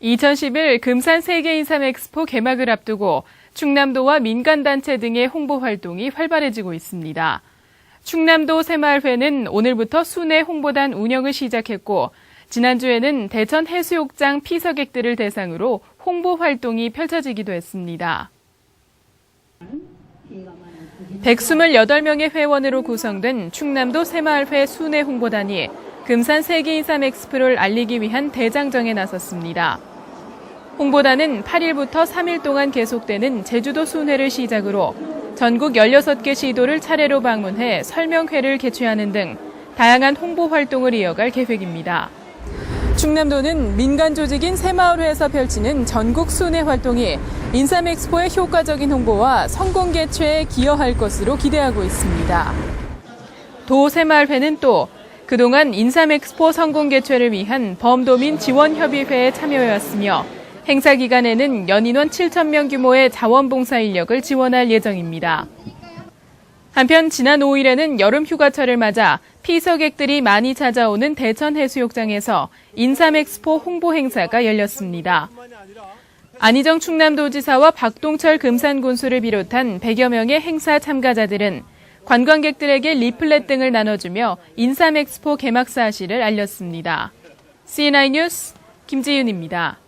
2011 금산 세계인삼 엑스포 개막을 앞두고 충남도와 민간단체 등의 홍보 활동이 활발해지고 있습니다. 충남도 새마을회는 오늘부터 순회 홍보단 운영을 시작했고, 지난주에는 대천 해수욕장 피서객들을 대상으로 홍보 활동이 펼쳐지기도 했습니다. 128명의 회원으로 구성된 충남도 새마을회 순회 홍보단이 금산 세계인삼 엑스포를 알리기 위한 대장정에 나섰습니다. 홍보단은 8일부터 3일 동안 계속되는 제주도 순회를 시작으로 전국 16개 시도를 차례로 방문해 설명회를 개최하는 등 다양한 홍보 활동을 이어갈 계획입니다. 충남도는 민간 조직인 새마을회에서 펼치는 전국 순회 활동이 인삼 엑스포의 효과적인 홍보와 성공 개최에 기여할 것으로 기대하고 있습니다. 도 새마을회는 또 그동안 인삼 엑스포 성공 개최를 위한 범도민 지원협의회에 참여해왔으며 행사 기간에는 연인원 7,000명 규모의 자원봉사 인력을 지원할 예정입니다. 한편 지난 5일에는 여름 휴가철을 맞아 피서객들이 많이 찾아오는 대천 해수욕장에서 인삼 엑스포 홍보 행사가 열렸습니다. 안희정 충남도지사와 박동철 금산군수를 비롯한 100여 명의 행사 참가자들은 관광객들에게 리플렛 등을 나눠주며 인삼 엑스포 개막 사실을 알렸습니다. C9 뉴스 김지윤입니다.